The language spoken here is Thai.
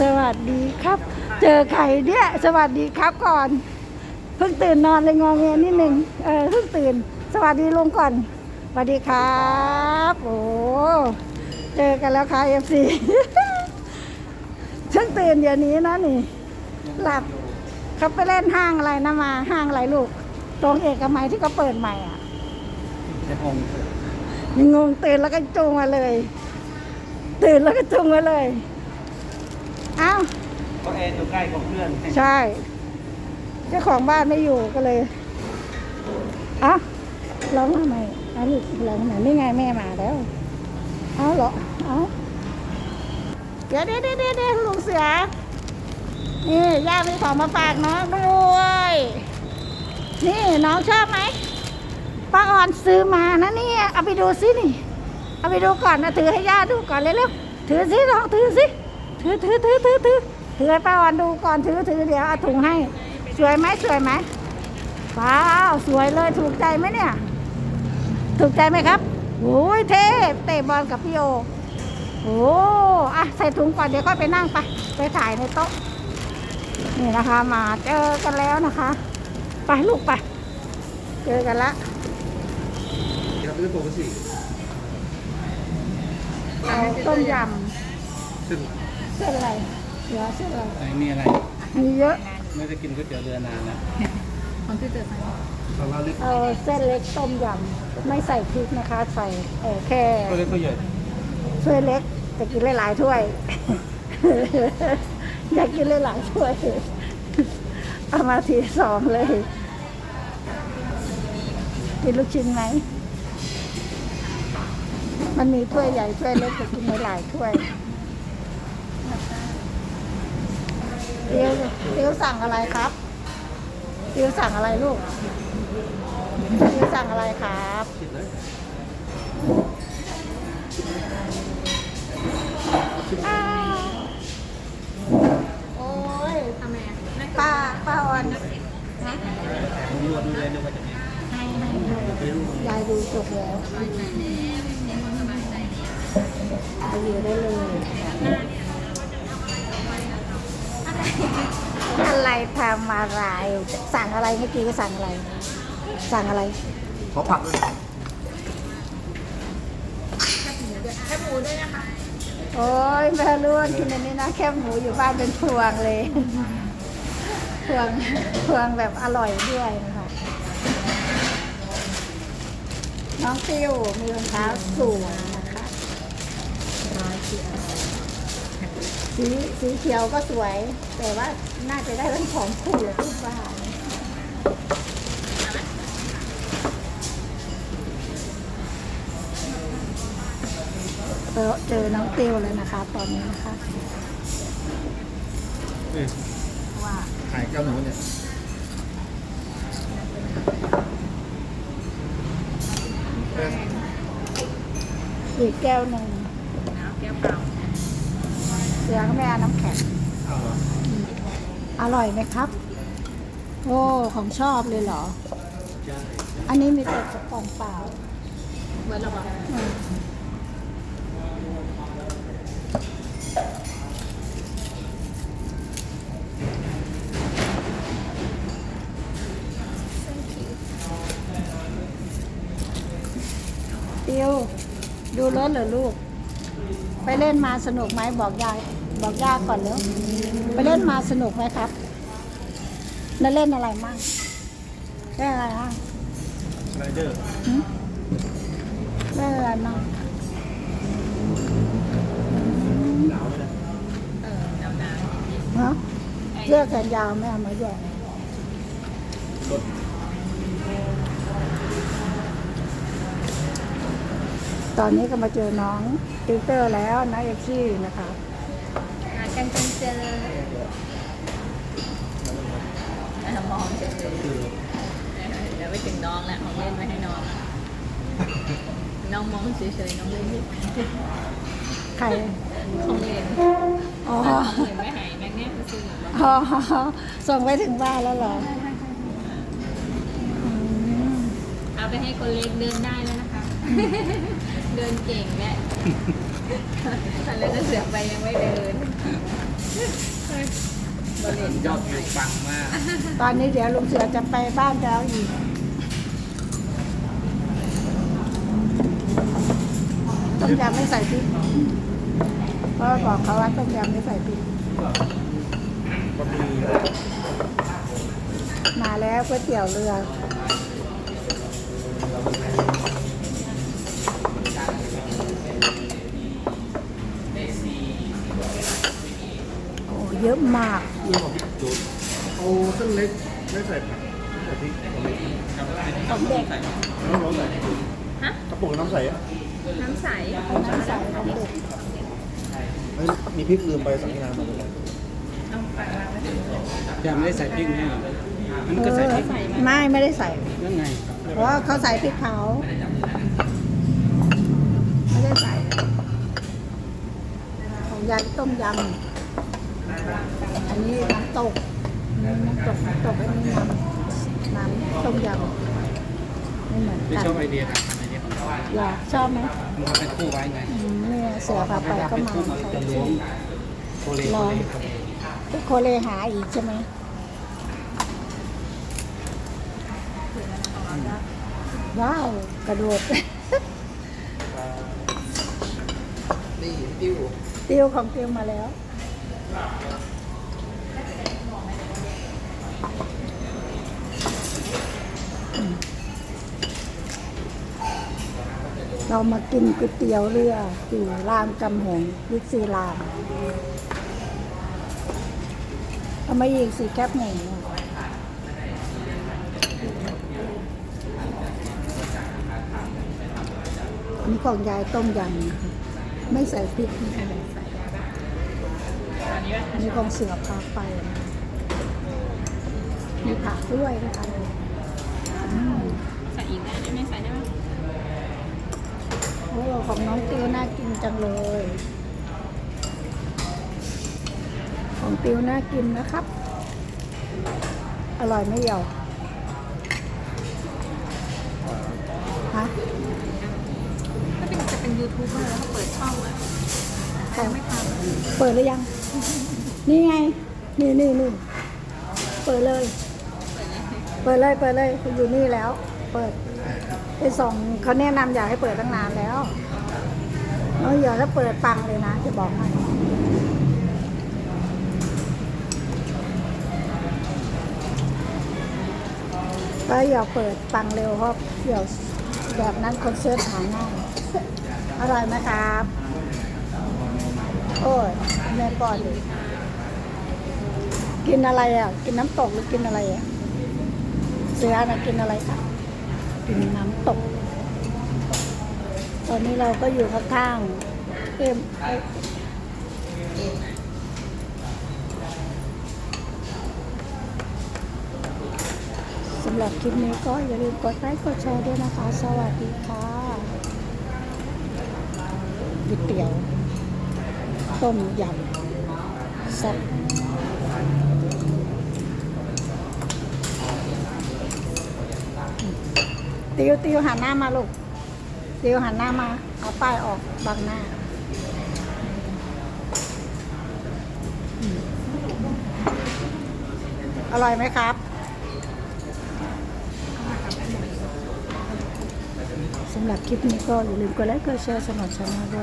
สวัสดีครับ เจอใครเนี่ย สวัสดีครับก่อน เพิ่งตื่นนอนเลยงองเงียนิดนึงเออเพิ่งตื่น สวัสดีลุงก่อนสวัสดีครับโอ้เจอกันแล้วค่ะเอฟซีเพิ่งตื่นเดี๋ยวนี้นะนี่ หลับเขาไปเล่นห้างอะไรนะมาห้างอะไรลูก ตรงเอกมัยที่เขาเปิดใหม่อะจะงงยังงงตื่นแล้วก็จูงมาเลย ตื่นแล้วก็จูงมาเลยเอ้าก็แอร์อยู่ใกล้กับเพื่อนใช่ เจ้าของบ้านไม่อยู่ก็เลยเอ้าร้องทำไมเอ้าลูกร้องทำไมไม่ไงแม่มาแล้ว เอ้าเหรอ เอ้าเดี๋ยวเดี๋ยวเดี๋ยวเดี๋ยวเดี๋ยวลุงเสือ นี่ย่ามีของมาฝากน้องด้วย นี่น้องชอบไหมป้าออนซื้อมานะเนี่ย เอาไปดูสินี่ เอาไปดูก่อนนะถือให้ย่าดูก่อนเร็วๆถือสิลองถือสิ ถือถือถือถือถือถือให้ป้าออนดูก่อนถือถือเดี๋ยวเอาถุงให้ สวยไหมสวยไหมว้าวสวยเลยถูกใจไหมเนี่ย ถูกใจไหมครับโอ้ยเทพเตะบอลกับพี่โอโอ้อะใส่ถุงก่อนเดี๋ยวค่อยไปนั่งไปไปถ่ายในโต๊ะนี่นะคะ มาเจอกันแล้วนะคะ ไปลูกไป เจอกันละเดี๋ยวซื้อตัวสิเอาต้มยซึ่งำ เส้นอะไรเหลือเส้นอะไรไหนมีอะไรมีเยอะ ไม่ได้กินก๋วยเตี๋ยวเรือนานแล้วของที่เจอใส่ของเราเล็กเอาเส้นเล็กต้มยำไม่ใส่พริกนะคะ ใส่เออแค่ก็เล็กก็ใหญ่ถ้วยเล็กแต่กินหลายๆถ้วย อยากกินหลายๆถ้วย เอามาทีสองเลย กินลูกชิ้นไหม มันมีถ้วยใหญ่ถ้วยเล็กแต่กินหลายๆถ้วยเตียวเตียวสั่งอะไรครับเตียวสั่งอะไรลูกเตียวสั่งอะไรครับคิดเลยอ้าวโอ้ยทำไมอะป้าป้าออนผมดูดูเลยดูว่าจะมีให้ให้ให้ยายดูจบแล้วไปอยู่ได้เลย อะไรทำอะไรสั่งอะไรเมื่อกี้ก็สั่งอะไร สั่งอะไร ขอผักด้วยแค่หมูด้วยนะคะโอ้ยแม่รู้ว่ากินอันนี้นะแค่หมูอยู่บ้านเป็นพวงเลยพวงพวงแบบอร่อยด้วยนะคะน้องติวมีรองเท้าสวยนะคะ สีสีเขียวก็สวย แต่ว่าน่าจะได้ทั้งของคู่เลยทุกบ้านเออเจอน้องติวเลยนะคะ ตอนนี้นะคะว่าขายเก้าหนูเนี่ยอีกแก้วหนึ่ง สือก็ไม่เอาน้ำแข็งเอาเหรออร่อยไหมครับ โอ้ ของชอบเลยเหรอใช่อันนี้มีแต่กระป๋องเปล่า เหมือนเราบอกอืมติว ดูรถเหรอลูก ไปเล่นมาสนุกไหมบอกยาย บอกย่าก่อนเร็วไปเล่นมาสนุกไหมครับแล้วเล่นอะไรมั่งเล่นอะไรมั่งไรเดอร์หึเล่นอะไรมั่งหนาวเลยเออหนาวหนาวฮะเสื้อแขนยาวไม่เอามาด้วยรถตอนนี้ก็มาเจอน้องติวเตอร์แล้วนะเอฟซี่นะคะหา กันจนเจอเออมองเฉยคือๆเดี๋ยวไปถึงน้องแล้วของเล่นไว้ให้น้อง น้องมองเฉยๆน้องเล่นที่ใครของเล่นอ๋อของเล่นไม่หายแม่แง่ไปซื้อมาอ๋อส่งไปถึงบ้านแล้วเหรออืมเอาไปให้คนเล็กเดินได้แล้วนะคะ เดินเก่งแม่ตอนแรกก็เสือกไปยังไม่เดินก็เล ยยอดวิวปังมากตอนนี้เดี๋ยวลุงเสือจะไปบ้านแล้วอีก ต้มยำไม่ใส่พริกเพราะบอกเขาว่าต้มยำไม่ใส่พริก ก็มี มาแล้วก๋วยเตี๋ยวเรือ เยอะมากมีของพี่จูดเอาเส้นเล็กไม่ใส่ผักใส่พริกเอาเล็กของเด็ก น้ำร้อนใส่ฮะ กระปุกน้ำใสอะน้ำใสน้ำใสของเด็กเฮ้ยมีพริกลืมไปสั่งที่ร้านมาเลยเอาไปวางไว้ถึงเลยยังไม่ได้ใส่พริกนี่หรอมันเอก็อใส่พริกไม่ไม่ได้ใส่ นั่นไง เพราะว่าเขาใส่พริกเผาไม่ได้ใส่ ของยายต้มยำ อันนี้น้ำตกน้ำตกน้ำตกอันนี้น้ำน้ำต้มยำไม่เหมือนไม่กันชอบไอเดียการทำไอเดียของเราอยากชอบไหมมันก็เป็นคู่ไว้ไงอืมเนี่ยเสือพาไปก็มาจะล้วงโคเลโคเลครับทุกโคเลหาอีกใช่ไหมว้าวกระโดด นี่ติ้ว ติวของติวมาแล้ว เรามากินก๋วยเตี๋ยวเรืออยู่รามกำแหงวิกซีราม เอามาอีกสิแคบหนึ่งอะนี่ของยายต้มยำนะคะไม่ใส่พริกนะคะ อันนี้อันนี้ของเสือพาไปนะมีผักด้วยนะคะอืมใส่อีกได้ไหมไม่ใส่ได้ไหมโอ้ของน้องติวน่ากินจังเลย ของติวน่ากินนะครับ อร่อยไหม่เหี่ยวฮะถ้าเป็นจะเป็นยูทูบเบอร์แล้วก็เปิดช่องอะใครไม่ทเปิดหรือยัง นี่ไง นี่นี่นี่เปิดเลย เปิดเลย เปิดเลย อยู่นี่แล้ว เปิด ไปส่งเขาแนะนำอยากให้เปิดตั้งนานแล้วเอออย่าถ้าเปิดปังเลยนะ จะบอกให้ก็อย่าเปิดปังเร็วเพราะเดี๋ยวแบบนั้นคนเสิร์ชหาง่ายอร่อยไหมครับ โอ้ย แม่ป้อนกินอะไรอะ กินน้ำตกหรือกินอะไรอะ เสือนะกินอะไรคะกินน้ำตก ตอนนี้เราก็อยู่ข้างๆเอ็มสำหรับคลิปนี้ก็อย่าลืมกดไลค์กดแชร์ด้วยนะคะ สวัสดีค่ะก๋วยเตี๋ยว ต้มยำแซ่บติวติวหันหน้ามาลูกติวหันหน้ามา เอาป้ายออกบังหน้าอร่อยไหมครับสำหรับคลิปนี้ก็อย่าลืมกดไลค์กดแชร์สมัครช่องด้วย